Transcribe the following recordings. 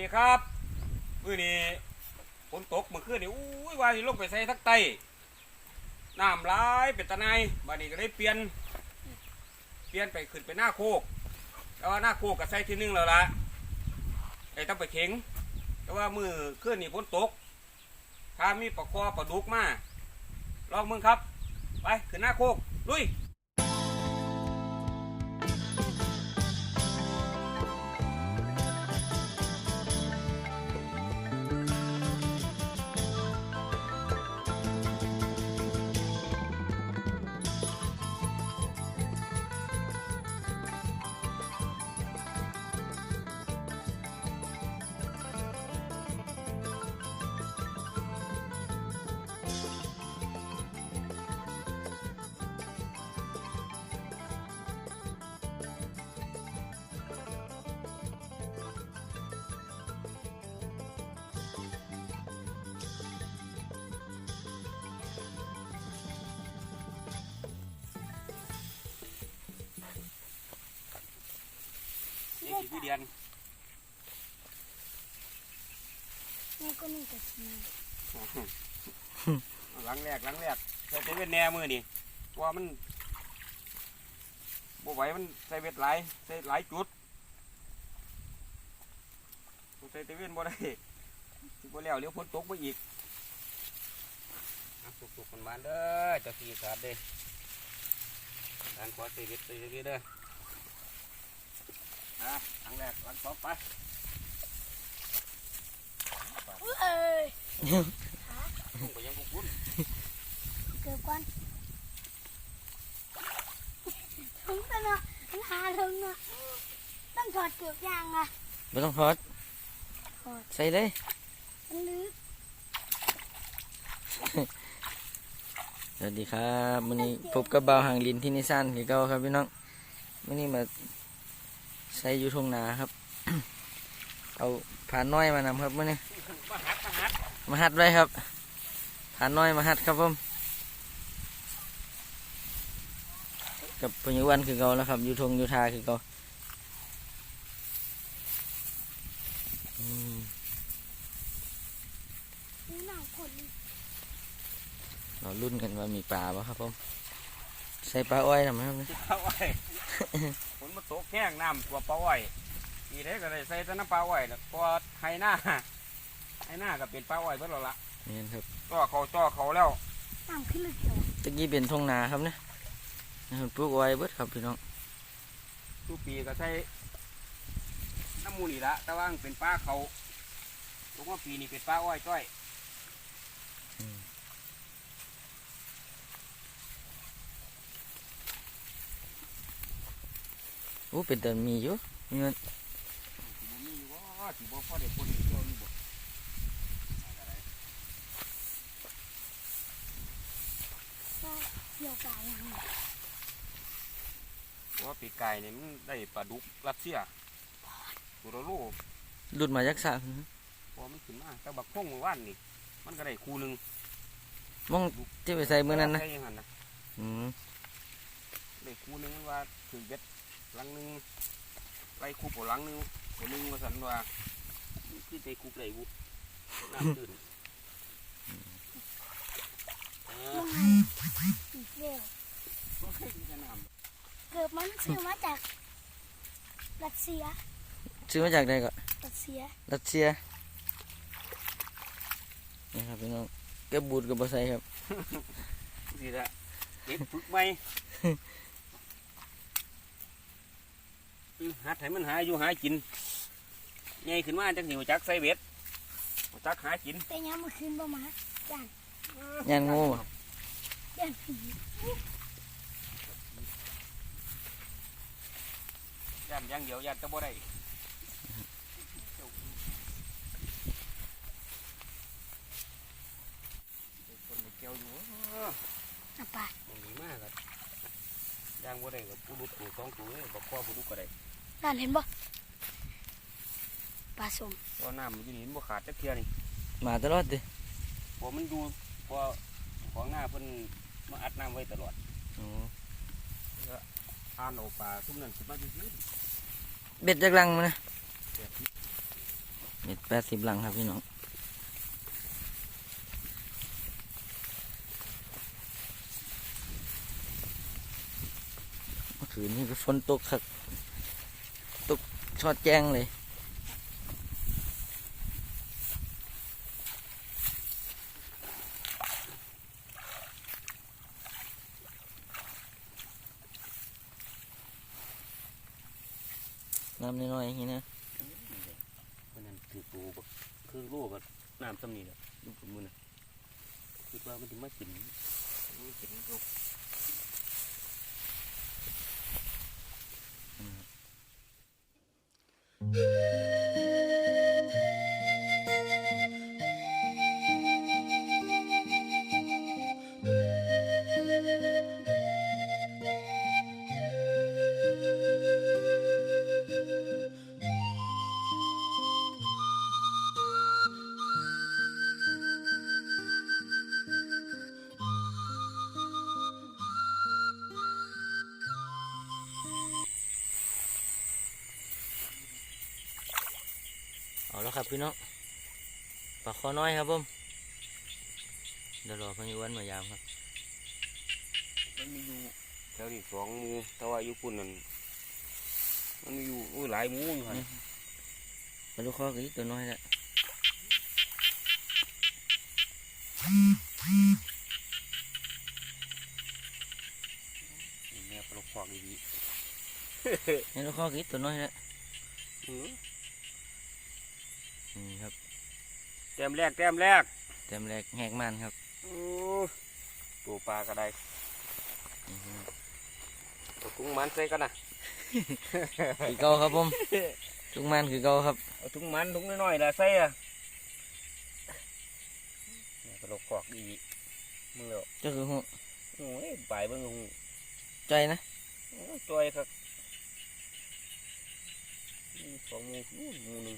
ดีครับมื้อนี้ฝนตกเมื่อคืนนี่อุ้ยว่าสิลงไปใส่ทักไตน้ำหลายเป็นตะไนบัดนี้ก็เลยเปลี่ยน เปลี่ยนไปขึ้นไปหน้าโคกแต่ว่าหน้าโคกก็ใส่ที่นึงแล้วละไอ้ต้องไปเข็งแต่ว่ามือคืนนี่ฝนตก ถ้ามีปลาคอปลาดุกมาลองมึงครับ ไปขึ้นหน้าโคกลุย นี่คือพี่เดียนนี่ก็นี่ก็ทีหลังแรกหลังแรกใส่เตเวนแหน่มือนี่เพราะว่ามันบ่ไหวมันใส่เวทหลายใส่หลายจุดใส่เตเวนบ่ได้สิบ่แล้วเลี้ยวฝนตกมาอีกสุกๆมันบานเด้อเจะสีขาดเด้การขอใส่เวทใส่เวทเด้ออะหลังแร กหลังสองไปเอ้ยลงไปยังกุคุณเกือบก่อนถึงตะเนาะมันหาถึงเนาะต้องถอดเกือบยางอะไม่ต้องทอดถอดใส่เลยมันลึกสวัสดีครับวันนี้พบกับบ่าวหางลินที่นิสานคือเก่าครับพี่น้องวันนี้มา ใส่อยู่ทุ่งนาครับ เอาผ่านน้อยมานำครับวันนี้มาหัดมาหัดมาหัดไว้ครับผ่านน้อยมาหัดครับผมกับพญวันคือเก่าแล้วครับอยู่ทงอยู่ทาคือเก่าอืมนี่หนังคนเรารุ่นกันว่ามีปลาป่ะครับผม ใส่ปลาอ้อยทำไมครับเนี่ยปลาอ้อยฝนมาตกแห้งน้ำตัวปลาอ้อยอีเด้ก็เลยใส่แต่น้ำปลาอ้อยแล้วตัวไฮหน้าไฮหน้าก็เป็นปลาอ้อยเพิ่นแล้วล่ะนี่ครับจ่อเขาจ่อเขาแล้วน้ำขึ้นลึกเถอะตะกี้เป็นทงนาครับเนี่ยนะครับปลูกอ้อยเบิดครับพี่น้องทุกปีก็ใส่น้ำมูนี่ละแต่ว่ามันเป็นปลาเขาทุกว่าปีนี้เป็นปลาอ้อยจ้อย โอ้เป็นแต่มีอยู่มีมันสิบ่มีว่าสิบ่พอได้คนเที่ยวอยู่บ่ก็เกี่ยวกับยางเพราะว่าปีกายเนี่ยมันได้ปลาดุกรัสเซียตัวละโลหลุดมาจากสระพอมันขึ้นมาแต่บักพงเมื่อวานนี่มันก็ได้คู่หนึ่งมองที่ไปใส่มือนั้นนะใส่อย่างนั้นนะอืมได้คู่หนึ่งมันว่าถือเบ็ดห ลังหนึ่งไล่คู่ปหลังหนึ่งตัวหนึ่งว่าสันว่าคือใจคู่ไหลบุน้ำตื่นเออลงมาอีกเร็วบ่เคยกินแต่น้เกือบมันซื้อมาจากรัสเซีย ซื้อมาจากใดก็รัสเซียรัสเซียนี่ครับพี่น้องเก็บบูดกับบใส่ครับำสิละเก็บฝึกไหมอืม หัดให้มันหาอยู่หากินใหญ่ขึ้นมาจักหิวจักใส่เบ็ดจักหากินแต่ยังเมื่อคืนบ่มาจานยานงูบ่ย่านผีย่านอย่างเดียวย่านตะบ่ได้คนไปเกี่ยวอยู่เอออะไปตรงนี้มากครับย่างบ่ได้กับปูดุดตูสองตัวเลยบอกพ่อปูดุดก็ได้ นั่นเห็นบ่ปลาสมเพราะน้ำมันอยู่นี่มันบ่ขาดจักเทียนี่มาตลอดดิเพราะมันดูเพราะของหน้าเพิ่นมาอัดน้ำไว้ตลอดอ๋ออ่านเอาปลาทุ่มนั่นขึ้นมาอยู่ที่เบ็ดจากลังมานะแบบเม็ดแปดสิบลังครับพี่น้องเมื่อคืนนี้ก็ฝนตกครับตก ชอดแจ้งเลย น้ำน้อยๆอย่างนี้นะมันนั่นถือปูแบบคือโลกับน้ำซ้ำนี่แหละลูกผมมือนะคิดว่ามันถึงมากินเอาแล้ว Música ครับพี่น้องปลาคอน้อยครับผมเดี๋ยวรอพายุวันมายามครับ มันมีอยู่แถวนี้สองหมูแต่ว่าอยู่ปุ่นนั่นมันมีอยู่อุ้ยหลายหมูอยู่ฮะปลาลูกคอกับอีกตัวน้อยแหละแม่ปลาคอกดีนี่ลูกคอกับอีกตัวน้อยแหละๆอื้อ นี่ครับแต้มแรกแต้มแรกเต็มแรกแหกมันครับโอ้ตัวปลาก็ได้นี่พี่น้องตัวกุ้งมันใส่กันนะคือเก่าครับผมทุกมันคือเก่าครับเอาถุงมันถุงน้อยๆละใส่อะแม่ปลาคอกดีมือแล้วเจ้าคือหูโอ้ยปลายเบิ่งหูใจนะโอ้ยจอยครับนี่สองหมูอู้หมูหนึ่ง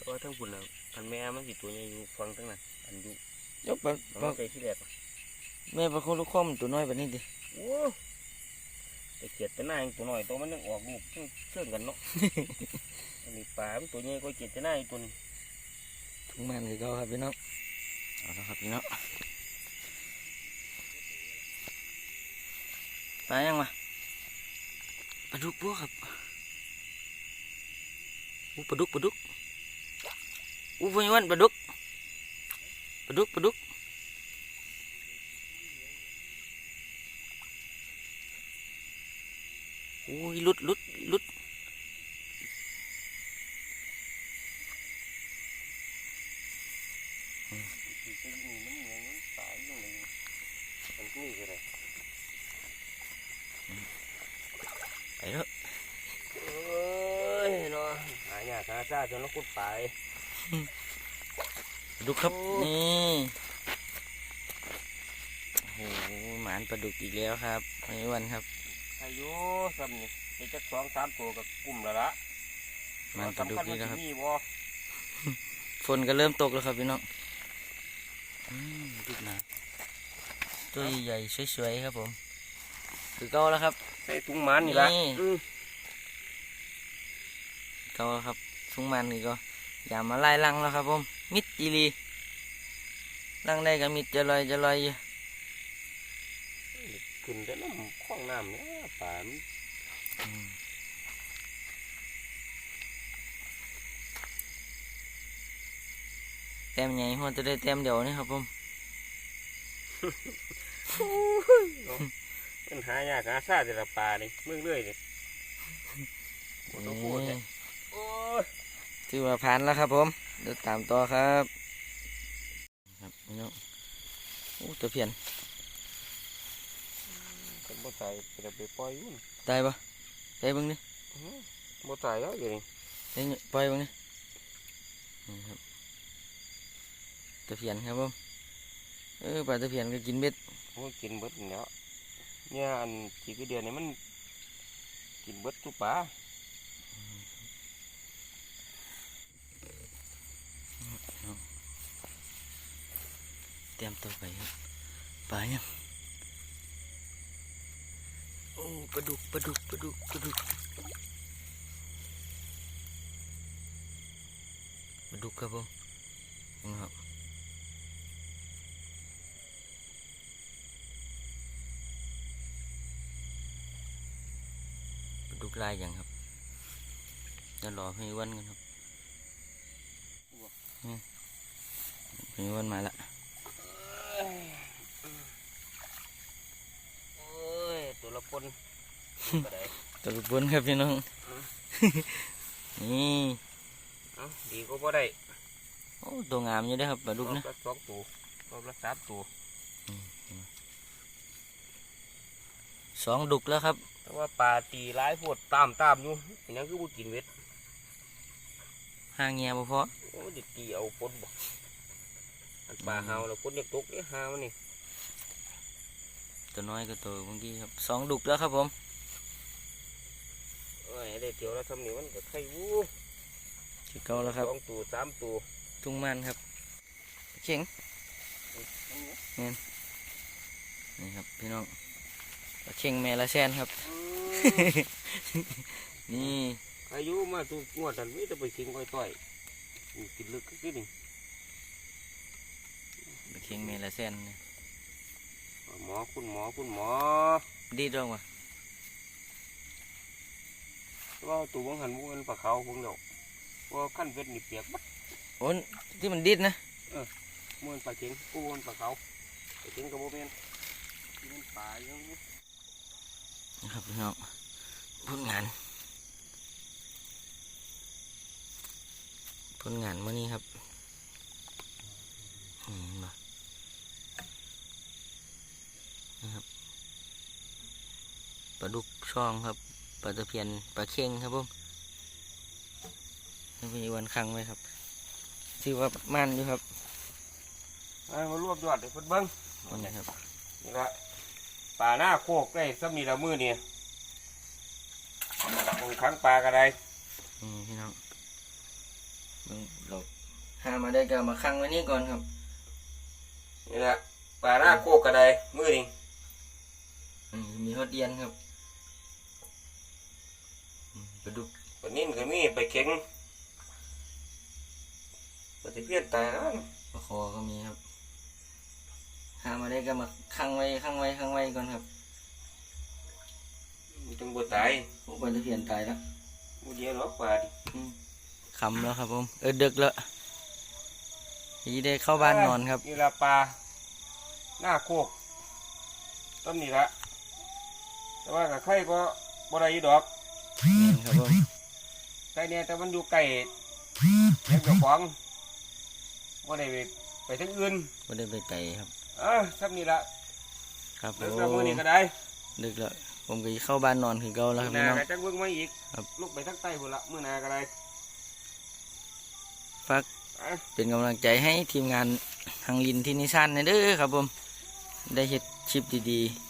แต่ว่าทั้งปุ่นแล้วอันแม่มันสิตัวใหญ่อยู่ฟังทั้งนั้นอันอยู่ยกปลาเอาปลามาใส่ที่แรกอะแม่ปลาโคลูกคอมนตัวน้อยแบบนี้ดิโอ้แต่เกียดแต่หน้ายังตัวน้อยตัวมันยังออกลูกเชื่องกันเนาะอันนี้ปลามันตัวใหญ่ก็เกียดแต่หน้าอีกตัวหนึงทุกมันคือเก่าครับพี่น้องเอาละครับพี่น้องปลายังวะปลาดุกพวกครับอู้ปลาดุกปลาดุก อู้พวกนี้วันปลาดุกปลาดุกปลาดุกอู้ยลุดลุดลุดที่ตัวนี้เหมือนาอย่างไรมันกุ้ยก็ได้ไปแล้วเอ้ยเนาะหายากหาซาจนเราคุดปลาเลยป ดุกครับโอ้นี่โอ้โหหมานปลาดุกอีกแล้วครับไม่วันครับอายุซ้ำนี่เป็นจักสองสามตัวกับกลุ่มแล้วละหมานปลาดุกนี่แล้วครับ มีบ่ฝนก็เริ่มตกแล้วครับพี่น้องอืมดุกหนาตัวใหญ่ๆสวยๆครับผม คือเก่าแล้วครับใส่ถุงมันนี่ละนี่อืมเก่าแล้วครับทุ่งมันนี่ก็ อย่ามาไล่ลังแล้วครับผมมิดอีหลีลังได้ก็มิดจะลอยจะลอยอยู่ขึ้นแต่น้ำคล้องน้ำเนี่ยปลามันอืมแต้มใหญ่หัวจะได้แต้มเดียวนี่ครับผมมันหายากหาซ่าแต่ละปลานี่เมื่อเรื่อยเลยโอ้โหโคตรเลยโอ้ย ถือว่าผ่านแล้วครับ ผมเดี๋ยวตามต่อครับครับพี่น้องโอ้ตัวเพียนเป็นบ่ใส่เป็นไปปล่อยอยู่นี่ตายปะตายเบ้างนี่บ่ใส่แล้วอยู่นี่ตายปล่อยเบ้างนี่นี่ครับตัวเพียนครับผมเออปลาตัวเพียนก็กินเบ็ดโอ้ยกินเบิดนี่แล้วเนี่ยอันที่คือเดือนนี้มันกินเบิดทุกปลา ตรียมตัวไปครับปลายังโอ้ปลาดุกปลาดุกปลาดุกปลาดุกปลาดุกครับผมนี่ครับปลาดุกลายอย่างครับจะรอพี่อ้วันกันครับนี่พี่อ้วันมาละ โอ้ ยตัวละปนก็ได้ตัวบนครับพี่น้อง นี่เอ้าดีก็บ่ได้โอ้ตัวงามอยู่เด้อครับปลาดุกรอบนะละสองตัวรอบละสามตัวสองดุกแล้วครับ แต่ว่าปลาตีร้ายโพดตามตามอยู่เป็นหยังคือบ่กินเว็ดห้างเงียบ่พอโอ้ดิตีเอาปนบ่อันปลาเฮาแล้วปนเนี่ยตกเนี่ยหามันนี่ ตัวน้อยก็ตัวเมื่อกี้ครับสองดุกแล้วครับผมเอ้ยได้เที่ยวแล้วทำนี่มันก็ไข่วู้ที่เก่าแล้วครับสองตัวสามตัวทุ่งมันครับเข่งนี่ครับพี่น้องปลาเข่งแม่ละแซนครับ นี่อายุมาตัวงวดนั้นมีแต่ไปกินก้อยต้อยนี่กินลึกก็กินนี่ปลาเข่งแม่ละแซนนะ หมอคุณหมอคุณหมอ ดีดองวะว่าตัวบังหันมันปลาขาวคงเดียวว่าขั้นเว็ดนี่เปียกบัดโอ้นที่มันดิดนะมันปลาเข็งกูมันปลาขาวปลาเข็งกับโบเมนมันปลาอย่างนี้นะครับพี่น้องผลงานผลงานมื่อนี้ครับนี่เห็ นบ่นะครับปลาดุกช่องครับปลาตะเพียนปลาเข่งครับผมนี่เป็นวันครั้งไว้ครับชื่อว่ามันอยู่ครับเอามารวบยอดเลยเพิ่นเบิ้งวันนี้ครับนี่ละปลาหน้าโคกได้ซ้ำนี่ละมือนี่คงค้างปลาก็ได้นี่พี่น้องเบิ่งเราหามาได้ก็เอามาคั่งไว้นี่ก่อนครับนี่ละปลาหน้าโคกก็ได้มือนี่อื มมีฮอดเดียนครับอืมปลาดุกปลานิ่นก็มีไปเข็งปลาตะเพียนตายแล้วปลาคอก็มีครับหามาได้ก็มาคั่งไว้คั่งไว้คั่งไว้ก่อนครับมันจังบ่ตายโอ้ปลาตะเพียนตายแล้วมือเดียวหรอกปลาดิคำแล้วครับผมเออดึกแล้วยีได้เข้าบ้านนอนครับนี่ละปลาหน้าโคกต้นนี่ละ แต่ว่ากับไข่ก็บ่ได้อีดอกนี่ครับผมไข่เนี่ยแต่มันอยู่ใกล้เลี้ยงเจ้าของบ่ได้ไปไปทางอื่นไม่ได้ไปไกลครับ เออซ้ำนี่ละครับผเลิกมแล้วมื้อนี้ก็ได้ดึกแล้วผมก็สิเข้าบ้านนอนคือเก่าแล้วครับหพี่น้าน้อง ก็จักเบิ่งมาอีกครับ ลูกไปทางใต้พุ่นละมื้อหน้าก็ได้ ฝากอะ เป็นกำลังใจให้ทีมงานทางลินที่นิสันนะเด้อครับผม ได้เฮ็ดชิปดีๆ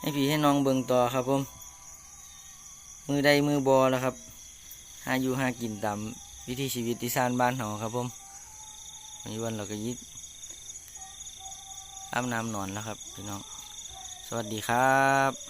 ให้พี่ให้น้องเบิ่งต่อครับผม มือใดมือบอแล้วครับ หาอยู่หากินตามวิถีชีวิตที่สานบ้านหอครับผมวันนี้วันเราก็ยิดอาบน้ำนอนแล้วครับพี่น้อง สวัสดีครับ